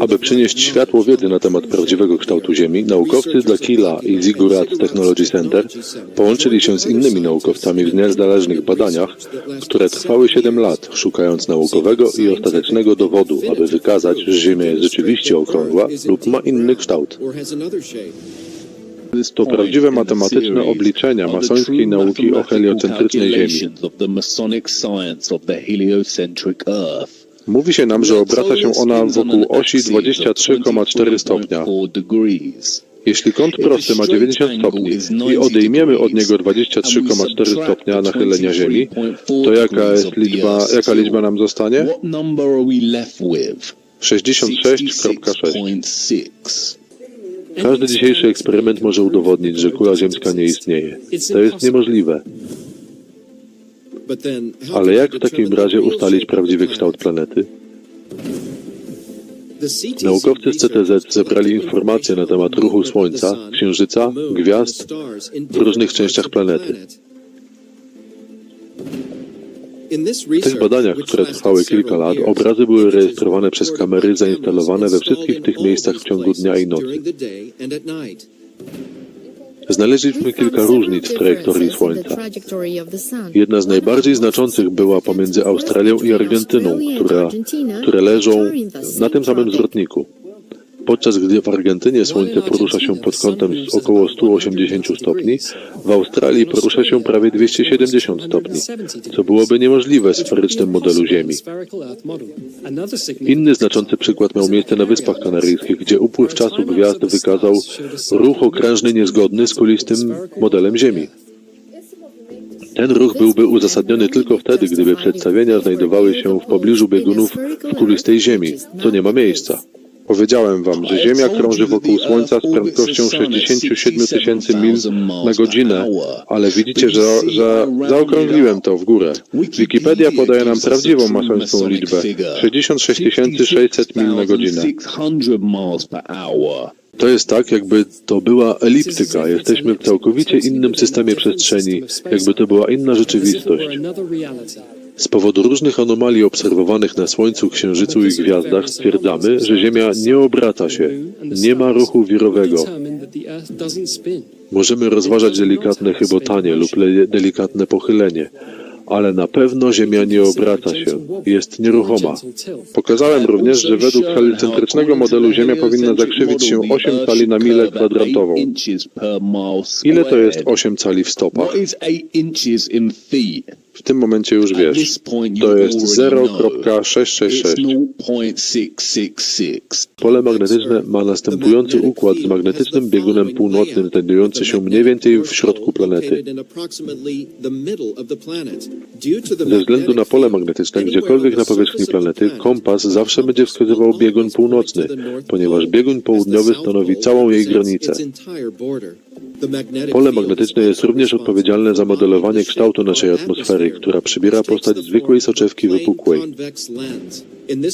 Aby przynieść światło wiedzy na temat prawdziwego kształtu Ziemi, naukowcy z Dakila i Ziggurat Technology Center połączyli się z innymi naukowcami w niezależnych badaniach, które trwały 7 lat, szukając naukowego i ostatecznego dowodu, aby wykazać, że Ziemia jest rzeczywiście okrągła lub ma inny kształt. To prawdziwe matematyczne obliczenia masońskiej nauki o heliocentrycznej Ziemi. Mówi się nam, że obraca się ona wokół osi 23,4 stopnia. Jeśli kąt prosty ma 90 stopni i odejmiemy od niego 23,4 stopnia nachylenia Ziemi, to jaka jest liczba, jaka liczba nam zostanie? 66,6. Każdy dzisiejszy eksperyment może udowodnić, że kula ziemska nie istnieje. To jest niemożliwe. Ale jak w takim razie ustalić prawdziwy kształt planety? Naukowcy z CTZ zebrali informacje na temat ruchu Słońca, Księżyca, gwiazd w różnych częściach planety. W tych badaniach, które trwały kilka lat, obrazy były rejestrowane przez kamery zainstalowane we wszystkich tych miejscach w ciągu dnia i nocy. Znaleźliśmy kilka różnic w trajektorii Słońca. Jedna z najbardziej znaczących była pomiędzy Australią i Argentyną, która, które leżą na tym samym zwrotniku. Podczas gdy w Argentynie Słońce porusza się pod kątem z około 180 stopni, w Australii porusza się prawie 270 stopni, co byłoby niemożliwe w sferycznym modelu Ziemi. Inny znaczący przykład miał miejsce na Wyspach Kanaryjskich, gdzie upływ czasu gwiazd wykazał ruch okrężny niezgodny z kulistym modelem Ziemi. Ten ruch byłby uzasadniony tylko wtedy, gdyby przedstawienia znajdowały się w pobliżu biegunów w kulistej Ziemi, co nie ma miejsca. Powiedziałem wam, że Ziemia krąży wokół Słońca z prędkością 67 tysięcy mil na godzinę, ale widzicie, że, że zaokrągliłem to w górę. Wikipedia podaje nam prawdziwą masońską liczbę 66 600 mil na godzinę. To jest tak, jakby to była eliptyka. Jesteśmy w całkowicie innym systemie przestrzeni, jakby to była inna rzeczywistość. Z powodu różnych anomalii obserwowanych na Słońcu, Księżycu i gwiazdach stwierdzamy, że Ziemia nie obraca się, nie ma ruchu wirowego. Możemy rozważać delikatne chybotanie lub delikatne pochylenie, ale na pewno Ziemia nie obraca się, jest nieruchoma. Pokazałem również, że według heliocentrycznego modelu Ziemia powinna zakrzywić się 8 cali na milę kwadratową. Ile to jest 8 cali w stopach? W tym momencie już wiesz. To jest 0.666. Pole magnetyczne ma następujący układ z magnetycznym biegunem północnym znajdujący się mniej więcej w środku planety. Ze względu na pole magnetyczne, gdziekolwiek na powierzchni planety, kompas zawsze będzie wskazywał biegun północny, ponieważ biegun południowy stanowi całą jej granicę. Pole magnetyczne jest również odpowiedzialne za modelowanie kształtu naszej atmosfery, która przybiera postać zwykłej soczewki wypukłej.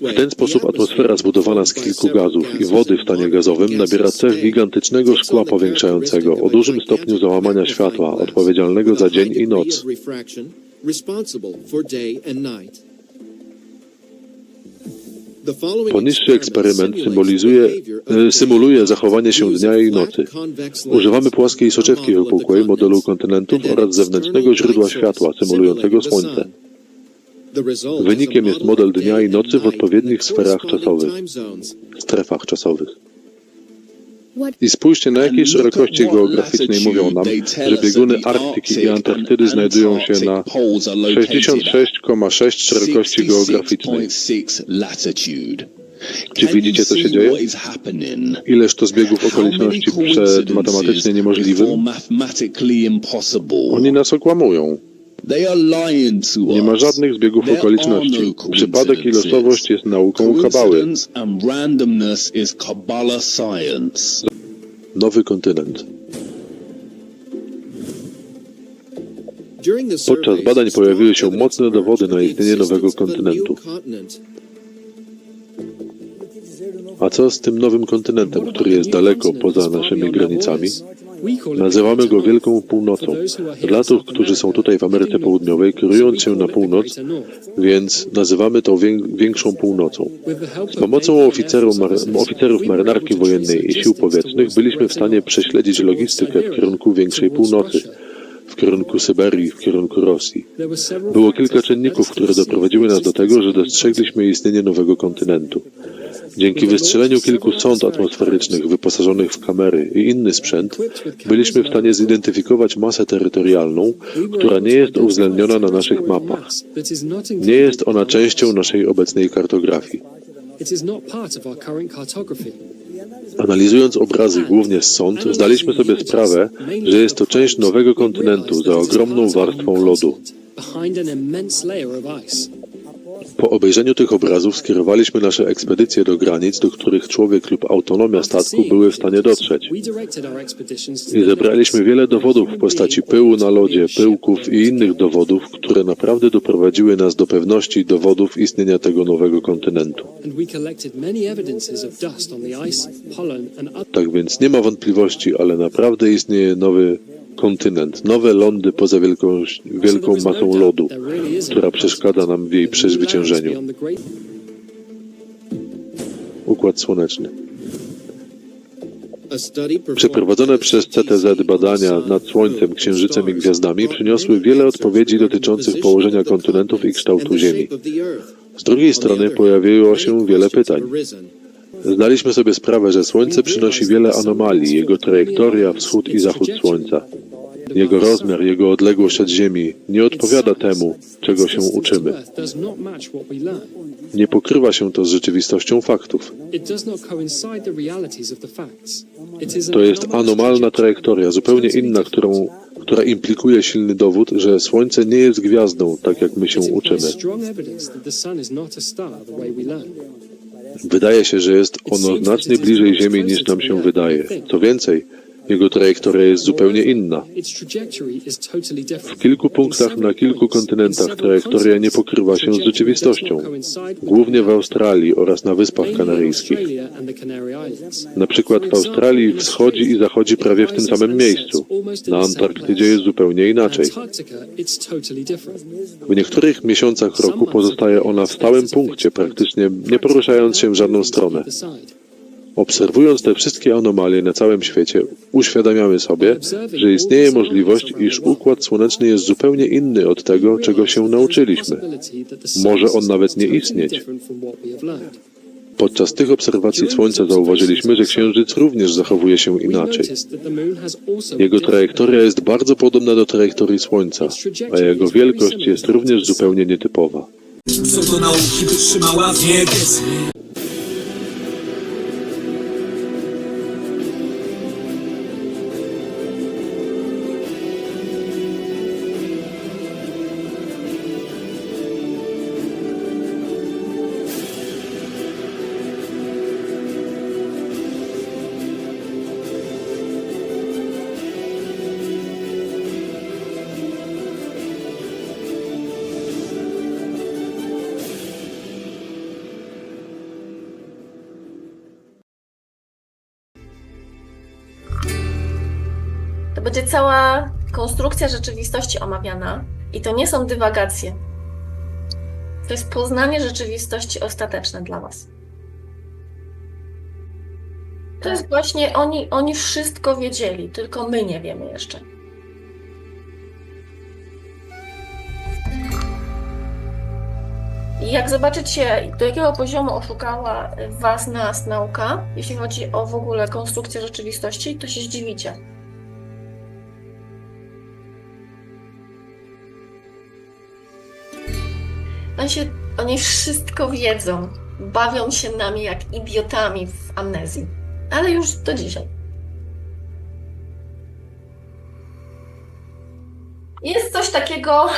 W ten sposób atmosfera zbudowana z kilku gazów i wody w stanie gazowym nabiera cech gigantycznego szkła powiększającego o dużym stopniu załamania światła, odpowiedzialnego za dzień i noc. Poniższy eksperyment symbolizuje, e, symuluje zachowanie się dnia i nocy. Używamy płaskiej soczewki wypukłej modelu kontynentów oraz zewnętrznego źródła światła symulującego Słońce. Wynikiem jest model dnia i nocy w odpowiednich sferach czasowych, strefach czasowych. I spójrzcie, na jakiej szerokości geograficznej mówią nam, że bieguny Arktyki i Antarktydy znajdują się na 66,6 szerokości geograficznej. Czy widzicie, co się dzieje? Ileż to zbiegów okoliczności przed matematycznie niemożliwym? Oni nas okłamują. Nie ma żadnych zbiegów okoliczności. Przypadek i losowość jest nauką kabały. Nowy kontynent. Podczas badań pojawiły się mocne dowody na istnienie nowego kontynentu. A co z tym nowym kontynentem, który jest daleko poza naszymi granicami? Nazywamy go Wielką Północą. Dla tych, którzy są tutaj w Ameryce Południowej, kierując się na północ, więc nazywamy to wię- Większą Północą. Z pomocą oficerów, mar- oficerów marynarki wojennej i sił powietrznych byliśmy w stanie prześledzić logistykę w kierunku Większej Północy, w kierunku Syberii, w kierunku Rosji. Było kilka czynników, które doprowadziły nas do tego, że dostrzegliśmy istnienie nowego kontynentu. Dzięki wystrzeleniu kilku sond atmosferycznych wyposażonych w kamery i inny sprzęt, byliśmy w stanie zidentyfikować masę terytorialną, która nie jest uwzględniona na naszych mapach. Nie jest ona częścią naszej obecnej kartografii. Analizując obrazy głównie z sąd, zdaliśmy sobie sprawę, że jest to część nowego kontynentu za ogromną warstwą lodu. Po obejrzeniu tych obrazów skierowaliśmy nasze ekspedycje do granic, do których człowiek lub autonomia statku były w stanie dotrzeć. I zebraliśmy wiele dowodów w postaci pyłu na lodzie, pyłków i innych dowodów, które naprawdę doprowadziły nas do pewności dowodów istnienia tego nowego kontynentu. Tak więc nie ma wątpliwości, ale naprawdę istnieje nowy kontynent, nowe lądy poza wielką, wielką masą lodu, która przeszkadza nam w jej przezwyciężeniu. Układ Słoneczny. Przeprowadzone przez CTZ badania nad Słońcem, Księżycem i gwiazdami przyniosły wiele odpowiedzi dotyczących położenia kontynentów i kształtu Ziemi. Z drugiej strony pojawiło się wiele pytań. Zdaliśmy sobie sprawę, że Słońce przynosi wiele anomalii, jego trajektoria, wschód i zachód Słońca. Jego rozmiar, jego odległość od Ziemi nie odpowiada temu, czego się uczymy. Nie pokrywa się to z rzeczywistością faktów. To jest anomalna trajektoria, zupełnie inna, którą, która implikuje silny dowód, że Słońce nie jest gwiazdą, tak jak my się uczymy. Wydaje się, że jest ono znacznie bliżej Ziemi niż nam się wydaje. Co więcej, jego trajektoria jest zupełnie inna. W kilku punktach na kilku kontynentach trajektoria nie pokrywa się z rzeczywistością, głównie w Australii oraz na Wyspach Kanaryjskich. Na przykład w Australii wschodzi i zachodzi prawie w tym samym miejscu. Na Antarktydzie jest zupełnie inaczej. W niektórych miesiącach roku pozostaje ona w stałym punkcie, praktycznie nie poruszając się w żadną stronę. Obserwując te wszystkie anomalie na całym świecie, uświadamiamy sobie, że istnieje możliwość, iż układ słoneczny jest zupełnie inny od tego, czego się nauczyliśmy. Może on nawet nie istnieć. Podczas tych obserwacji Słońca zauważyliśmy, że Księżyc również zachowuje się inaczej. Jego trajektoria jest bardzo podobna do trajektorii Słońca, a jego wielkość jest również zupełnie nietypowa. Nauki wiedzy To będzie cała konstrukcja rzeczywistości omawiana i to nie są dywagacje. To jest poznanie rzeczywistości ostateczne dla Was. To jest właśnie, oni, oni wszystko wiedzieli, tylko my nie wiemy jeszcze. I jak zobaczycie, do jakiego poziomu oszukała Was nas nauka, jeśli chodzi o w ogóle konstrukcję rzeczywistości, to się zdziwicie. Oni, się, oni wszystko wiedzą. Bawią się nami jak idiotami w amnezji. Ale już do dzisiaj. Jest coś takiego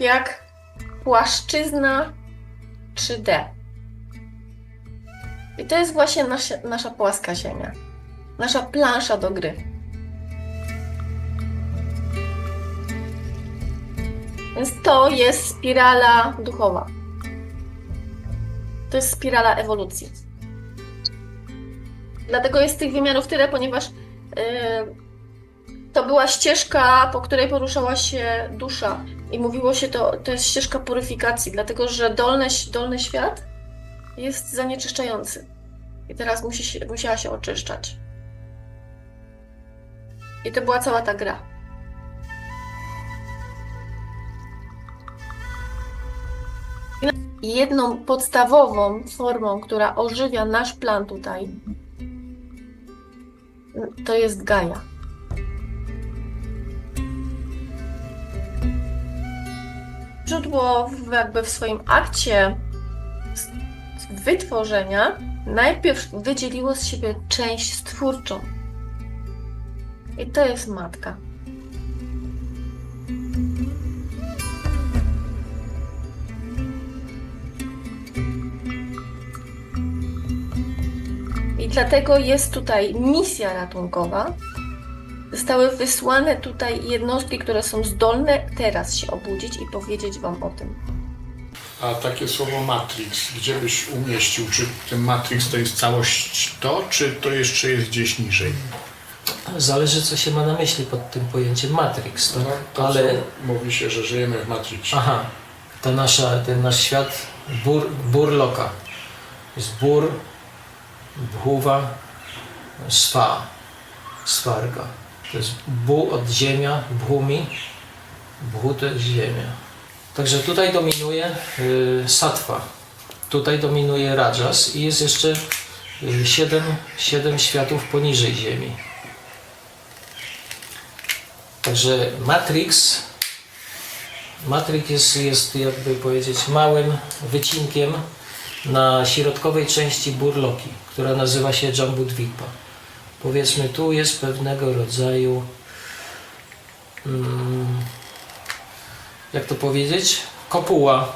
jak płaszczyzna 3D. I to jest właśnie nasza, nasza płaska ziemia. Nasza plansza do gry. Więc to jest spirala duchowa. To jest spirala ewolucji. Dlatego jest tych wymiarów tyle, ponieważ yy, To była ścieżka, po której poruszała się dusza. I mówiło się to, to jest ścieżka puryfikacji, dlatego że dolny, dolny świat jest zanieczyszczający. I teraz musi się, musiała się oczyszczać. I to była cała ta gra. Jedną podstawową formą, która ożywia nasz plan tutaj, to jest Gaia. Źródło jakby w swoim akcie wytworzenia najpierw wydzieliło z siebie część stwórczą. I to jest matka. Dlatego jest tutaj misja ratunkowa. Zostały wysłane tutaj jednostki, które są zdolne teraz się obudzić i powiedzieć Wam o tym. A takie słowo Matrix, gdzie byś umieścił? Czy ten Matrix to jest całość to, czy to jeszcze jest gdzieś niżej? Zależy, co się ma na myśli pod tym pojęciem Matrix, tak? No, to Ale, mówi się, że żyjemy w Matrixie. aha, ta nasza, ten nasz świat bur, burloka. Jest bur, bhuwa, swa, swarga. To jest bu od ziemia, bhumi, bhu to jest ziemia. Także tutaj dominuje y, sattva, tutaj dominuje rajas i jest jeszcze y, siedem, siedem światów poniżej ziemi. Także Matrix, Matrix jest, jest jakby powiedzieć małym wycinkiem na środkowej części burloki, która nazywa się Jambudvipa. Powiedzmy, tu jest pewnego rodzaju, mm, jak to powiedzieć, kopuła,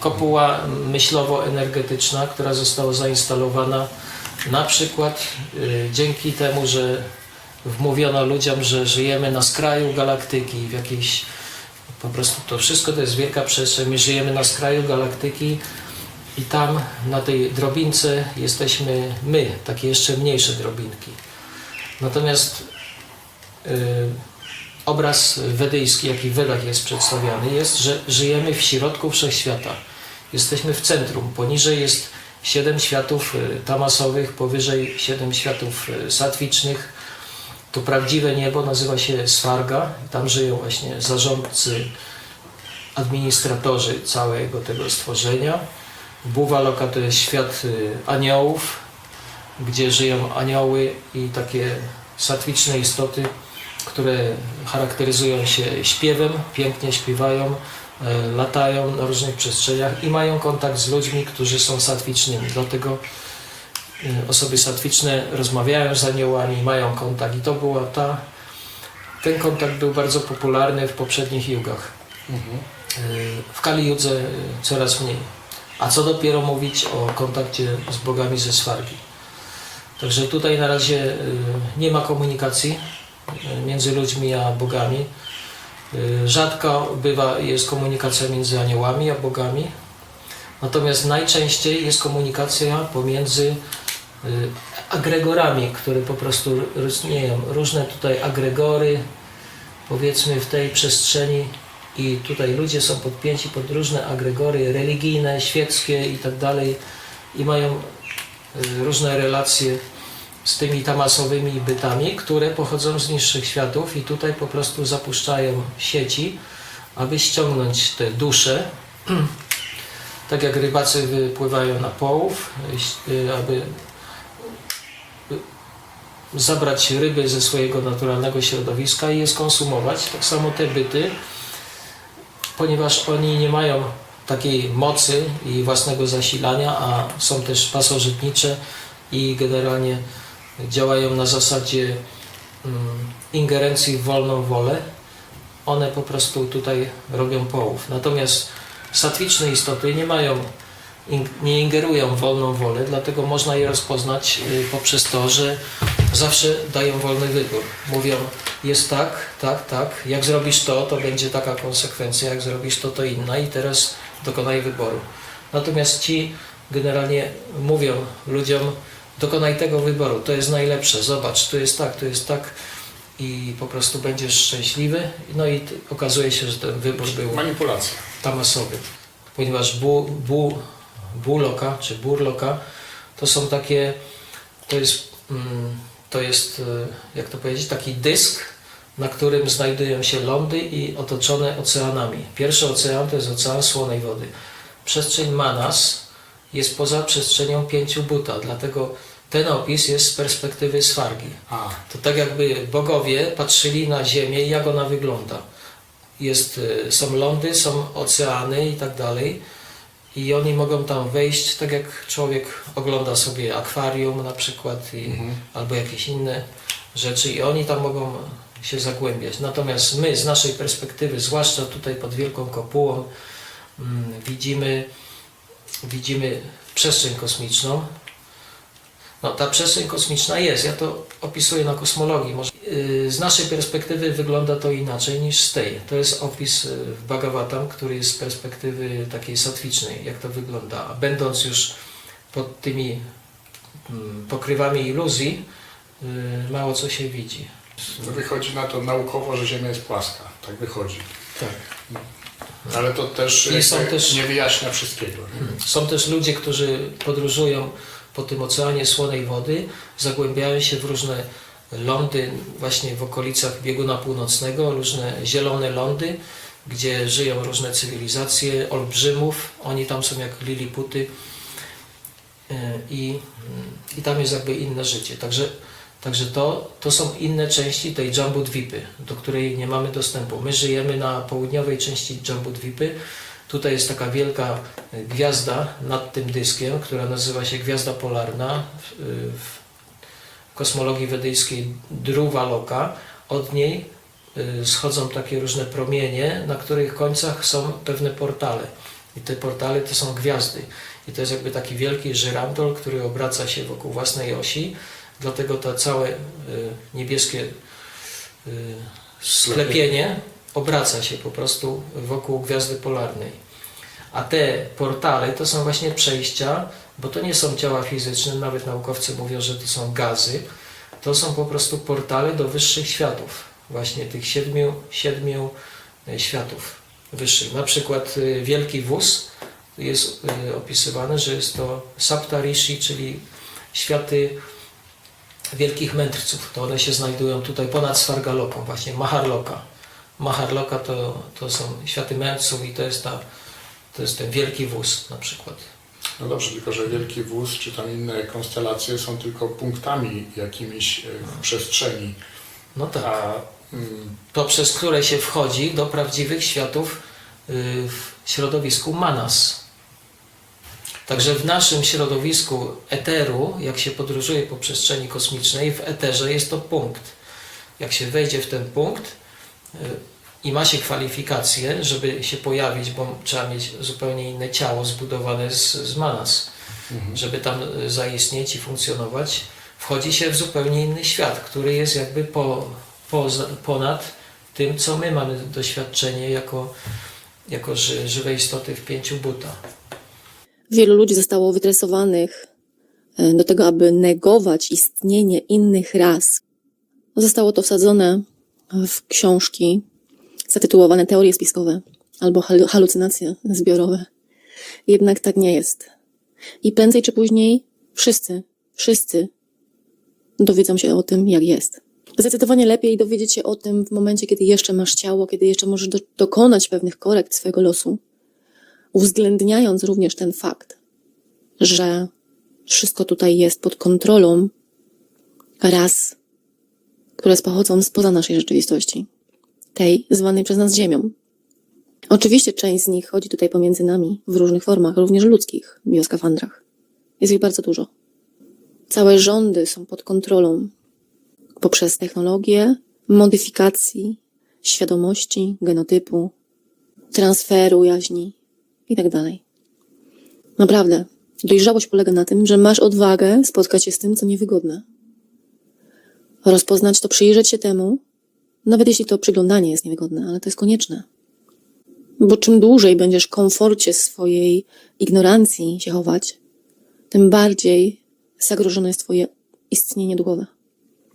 kopuła myślowo-energetyczna, która została zainstalowana na przykład y, dzięki temu, że wmówiono ludziom, że żyjemy na skraju galaktyki, w jakiejś po prostu to wszystko to jest wielka przestrzeń. My żyjemy na skraju galaktyki i tam na tej drobince jesteśmy my, takie jeszcze mniejsze drobinki. Natomiast y, obraz wedyjski, jaki w Wedach jest przedstawiany, jest, że żyjemy w środku wszechświata. Jesteśmy w centrum. Poniżej jest siedem światów y, tamasowych, powyżej siedem światów y, satwicznych. To prawdziwe niebo nazywa się Swarga. Tam żyją właśnie zarządcy, administratorzy całego tego stworzenia. Buwaloka to jest świat y, aniołów, gdzie żyją anioły i takie satwiczne istoty, które charakteryzują się śpiewem, pięknie śpiewają, e, latają na różnych przestrzeniach i mają kontakt z ludźmi, którzy są satwicznymi. Dlatego y, osoby satwiczne rozmawiają z aniołami, mają kontakt i to była ta, ten kontakt był bardzo popularny w poprzednich jugach. Mhm. Y, W Kali Judze coraz mniej. A co dopiero mówić o kontakcie z bogami ze Swargi. Także tutaj na razie y, nie ma komunikacji y, między ludźmi a bogami. Y, Rzadko bywa jest komunikacja między aniołami a bogami. Natomiast najczęściej jest komunikacja pomiędzy agregorami, które po prostu istnieją. Różne tutaj agregory, powiedzmy w tej przestrzeni i tutaj ludzie są podpięci pod różne agregory religijne, świeckie i tak dalej i mają y, różne relacje z tymi tamasowymi bytami, które pochodzą z niższych światów i tutaj po prostu zapuszczają sieci, aby ściągnąć te dusze tak jak rybacy wypływają na połów, y, aby y, zabrać ryby ze swojego naturalnego środowiska i je skonsumować. Tak samo te byty, ponieważ oni nie mają takiej mocy i własnego zasilania, a są też pasożytnicze i generalnie działają na zasadzie mm, ingerencji w wolną wolę. One po prostu tutaj robią połów. Natomiast satwiczne istoty nie mają, nie ingerują w wolną wolę, dlatego można je rozpoznać y, poprzez to, że zawsze dają wolny wybór. Mówią, jest tak, tak, tak, jak zrobisz to, to będzie taka konsekwencja, jak zrobisz to, to inna. I teraz dokonaj wyboru. Natomiast ci generalnie mówią ludziom, dokonaj tego wyboru, to jest najlepsze, zobacz, tu jest tak, tu jest tak. I po prostu będziesz szczęśliwy. No i okazuje się, że ten wybór był Manipulacja. tamasowy, ponieważ bu, bu, buloka czy burloka to są takie, to jest, mm, to jest, e, jak to powiedzieć, taki dysk, na którym znajdują się lądy i otoczone oceanami. Pierwszy ocean to jest ocean słonej wody. Przestrzeń Manas jest poza przestrzenią pięciu buta, dlatego ten opis jest z perspektywy Swargi. A, To tak jakby bogowie patrzyli na Ziemię i jak ona wygląda. Jest, y, są lądy, są oceany i tak dalej. I oni mogą tam wejść, tak jak człowiek ogląda sobie akwarium na przykład, i, albo jakieś inne rzeczy, i oni tam mogą się zagłębiać. Natomiast my z naszej perspektywy, zwłaszcza tutaj pod Wielką Kopułą, mm, widzimy, widzimy przestrzeń kosmiczną, no, ta przestrzeń kosmiczna jest. Ja to opisuję na kosmologii. Może, yy, z naszej perspektywy wygląda to inaczej niż z tej. To jest opis yy, w Bhagavatam, który jest z perspektywy takiej satwicznej, jak to wygląda. A będąc już pod tymi mm, pokrywami iluzji, yy, mało co się widzi. wychodzi na to naukowo, że Ziemia jest płaska. Tak wychodzi. Tak. Ale to też, I są też- nie wyjaśnia wszystkiego. Nie? Są też ludzie, którzy podróżują po tym oceanie słonej wody, zagłębiają się w różne lądy właśnie w okolicach bieguna północnego, różne zielone lądy, gdzie żyją różne cywilizacje olbrzymów. Oni tam są jak liliputy Yy, i, i tam jest jakby inne życie. Także, także to, to są inne części tej Jambudwipy, do której nie mamy dostępu. My żyjemy na południowej części Jambudwipy. Tutaj jest taka wielka y, gwiazda nad tym dyskiem, która nazywa się Gwiazda Polarna. W, y, w kosmologii wedyjskiej Druva Loka. Od niej y, schodzą takie różne promienie, na których końcach są pewne portale. I te portale to są gwiazdy. I to jest jakby taki wielki żyrandol, który obraca się wokół własnej osi. Dlatego to całe niebieskie sklepienie obraca się po prostu wokół gwiazdy polarnej. A te portale to są właśnie przejścia, bo to nie są ciała fizyczne, nawet naukowcy mówią, że to są gazy. To są po prostu portale do wyższych światów, właśnie tych siedmiu, siedmiu e, światów wyższych. Na przykład y, Wielki Wóz jest y, opisywane, że jest to Saptarishi, czyli światy wielkich mędrców. To one się znajdują tutaj ponad Svargaloką, właśnie Maharloka. Maharloka to, to są światy mędrców i to jest, ta, to jest ten wielki wóz na przykład. No dobrze, tylko że Wielki Wóz czy tam inne konstelacje są tylko punktami jakimiś e, w przestrzeni. No tak. A mm, poprzez które się wchodzi do prawdziwych światów y, w środowisku Manas. Także w naszym środowisku eteru, jak się podróżuje po przestrzeni kosmicznej, w eterze jest to punkt. Jak się wejdzie w ten punkt i ma się kwalifikacje, żeby się pojawić, bo trzeba mieć zupełnie inne ciało zbudowane z, z Manas, żeby tam y, zaistnieć i funkcjonować, wchodzi się w zupełnie inny świat, który jest jakby po, poza, ponad tym, co my mamy doświadczenie jako, jako ży, żywe istoty w pięciu buta. Wielu ludzi zostało wytresowanych e, do tego, aby negować istnienie innych ras. Zostało to wsadzone w książki zatytułowane Teorie spiskowe albo halu- halucynacje zbiorowe. Jednak tak nie jest. I prędzej czy później wszyscy, wszyscy dowiedzą się o tym, jak jest. Zdecydowanie lepiej dowiedzieć się o tym w momencie, kiedy jeszcze masz ciało, kiedy jeszcze możesz do, dokonać pewnych korekt swojego losu, uwzględniając również ten fakt, że wszystko tutaj jest pod kontrolą ras, które pochodzą spoza naszej rzeczywistości, tej zwanej przez nas Ziemią. Oczywiście część z nich chodzi tutaj pomiędzy nami w różnych formach, również ludzkich, w bioskafandrach. Jest ich bardzo dużo. Całe rządy są pod kontrolą poprzez technologię modyfikacji świadomości, genotypu, transferu jaźni i tak. Naprawdę, dojrzałość polega na tym, że masz odwagę spotkać się z tym, co niewygodne. Rozpoznać to, przyjrzeć się temu, nawet jeśli to przyglądanie jest niewygodne, ale to jest konieczne. Bo czym dłużej będziesz w komforcie swojej ignorancji się chować, tym bardziej zagrożone jest Twoje istnienie duchowe.